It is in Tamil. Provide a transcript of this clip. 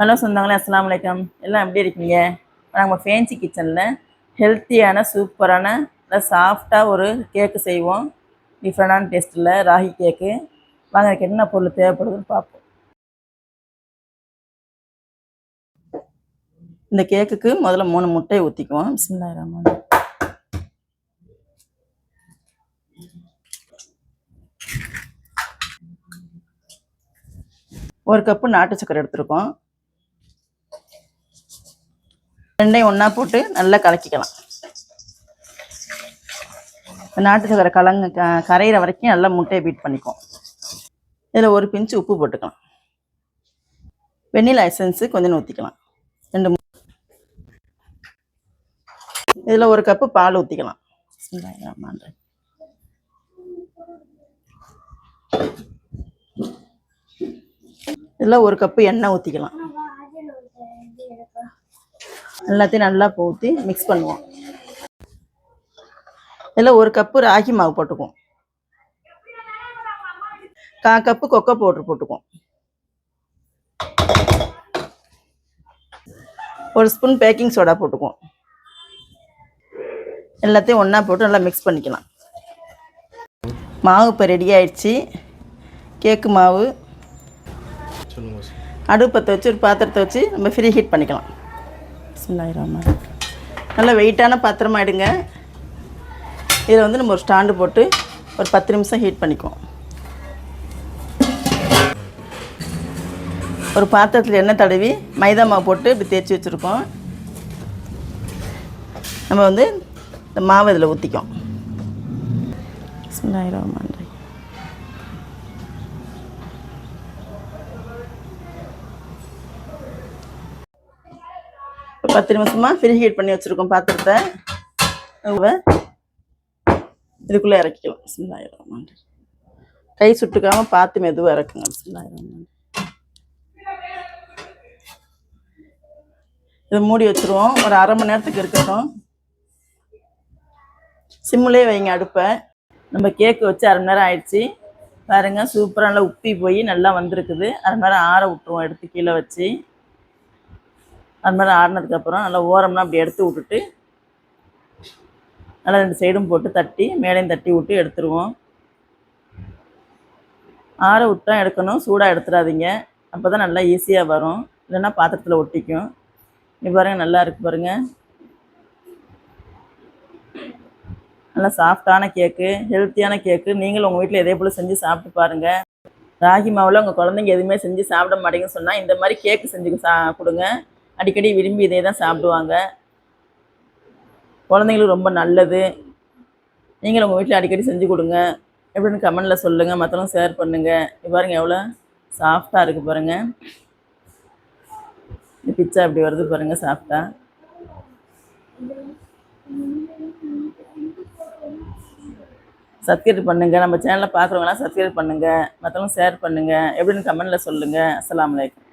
ஹலோ சொந்தங்களே அஸ்லாம் வலைக்கம் எல்லாம் எப்படி இருக்கீங்க? நம்ம ஃபேன்சி கிச்சனில் ஹெல்த்தியான சூப்பரான நல்லா சாஃப்டாக ஒரு கேக்கு செய்வோம். டிஃப்ரெண்டான டேஸ்ட்டில் ராகி கேக்கு வாங்க அதுக்கு என்ன பொருள் தேவைப்படுதுன்னு பார்ப்போம். இந்த கேக்குக்கு முதல்ல மூணு முட்டையை ஊற்றிக்குவோம் பிஸ்மில்லாஹிர் ஒரு கப்பு நாட்டு சக்கரை எடுத்திருக்கோம். ரெண்டையும் ஒன்றா போட்டு நல்லா கலக்கிக்கலாம். நாட்டு சக்கரை கலங்க க- கரையிற வரைக்கும் நல்லா முட்டையை பீட் பண்ணிக்குவோம். இதில் ஒரு பிஞ்சு உப்பு போட்டுக்கலாம். வெண்ணிலா எசன்ஸு கொஞ்சம் ஊற்றிக்கலாம் ரெண்டு இதில் ஒரு கப்பு பால் ஊற்றிக்கலாம் இதில் ஒரு கப்பு எண்ணெய் ஊற்றிக்கலாம் எல்லாத்தையும் நல்லா ஊற்றி மிக்ஸ் பண்ணுவோம். இதில் ஒரு கப்பு ராகி மாவு போட்டுக்குவோம். கா கப்பு கொக்கோ பவுட்ரு போட்டுக்குவோம். ஒரு ஸ்பூன் பேக்கிங் சோடா போட்டுக்குவோம். எல்லாத்தையும் ஒன்றா போட்டு நல்லா மிக்ஸ் பண்ணிக்கலாம். மாவு இப்போ ரெடி ஆயிடுச்சு. கேக்கு மாவு. சார் அடுப்பத்தை வச்சு ஒரு பாத்திரத்தை வச்சு நம்ம ஃப்ரீ ஹீட் பண்ணிக்கலாம். பிஸ்மில்லாஹிர்ரஹ்மான் நல்லா வெயிட்டான பாத்திரமா எடுங்க. இதில் வந்து நம்ம ஒரு ஸ்டாண்டு போட்டு ஒரு பத்து நிமிஷம் ஹீட் பண்ணிக்குவோம். ஒரு பாத்திரத்தில் எண்ணெய் தடவி மைதா மாவு போட்டு இப்படி தேய்ச்சி வச்சுருக்கோம். நம்ம வந்து இந்த மாவு இதில் ஊற்றிக்கும் பிஸ்மில்லாஹிர்ரஹ்மான் பத்து நிமிஷமாக ஃப்ரீ ஹீட் பண்ணி வச்சுருக்கோம் பாத்திரத்தை. அதுவ இதுக்குள்ளே இறக்கிக்கலாம். பிஸ்மில்லாஹிர்ரஹ்மான் ரஹீம். கை சுட்டுக்காமல் பார்த்து மெதுவாக இறக்குங்க. பிஸ்மில்லாஹிர்ரஹ்மான் இதை மூடி வச்சுருவோம். ஒரு அரை மணி நேரத்துக்கு இருக்கட்டும். சிம்முலே வைங்க அடுப்பை. நம்ம கேக்கு வச்சு அரை மணி நேரம் ஆயிடுச்சு. பாருங்க சூப்பராக நல்லா உப்பி போய் நல்லா வந்திருக்குது. அரை மணி நேரம் ஆற விட்டுருவோம். எடுத்து கீழே வச்சு. அது மாதிரி ஆறுனதுக்கப்புறம் நல்லா ஓரம்லாம் அப்படி எடுத்து விட்டுட்டு நல்லா ரெண்டு சைடும் போட்டு தட்டி மேலேயும் தட்டி விட்டு எடுத்துருவோம். ஆற விட்டா எடுக்கணும் சூடாக எடுத்துடாதீங்க அப்போ தான் நல்லா ஈஸியாக வரும். இல்லைன்னா பாத்திரத்தில் ஒட்டிக்கும். இப்போ பாருங்கள் நல்லா இருக்கு பாருங்கள் நல்லா சாஃப்டான கேக்கு ஹெல்த்தியான கேக்கு நீங்களும் உங்கள் வீட்டில் இதே போல் செஞ்சு சாப்பிட்டு பாருங்கள் ராகி மாவில் உங்கள் குழந்தைங்க எதுவுமே செஞ்சு சாப்பிட மாட்டேங்குன்னு சொன்னால் இந்த மாதிரி கேக்கு செஞ்சு சா கொடுங்க. அடிக்கடி விரும்பி இதே தான் சாப்பிடுவாங்க. குழந்தைங்களுக்கு ரொம்ப நல்லது. நீங்களும் உங்கள் வீட்டில் அடிக்கடி செஞ்சு கொடுங்க. எப்படின்னு கமெண்டில் சொல்லுங்கள் மற்றவங்க ஷேர் பண்ணுங்கள் பாருங்கள் எவ்வளோ சாஃப்டாக இருக்குது பாருங்கள் இந்த பிச்சா இப்படி வருது பாருங்கள் சாஃப்டாக சப்ஸ்கிரைப் பண்ணுங்கள் நம்ம சேனலில் பார்க்குறவங்களாம் சப்ஸ்கிரைப் பண்ணுங்கள் மற்றவங்க ஷேர் பண்ணுங்கள் எப்படின்னு கமெண்டில் சொல்லுங்கள் அஸ்லாம் வலைக்கம்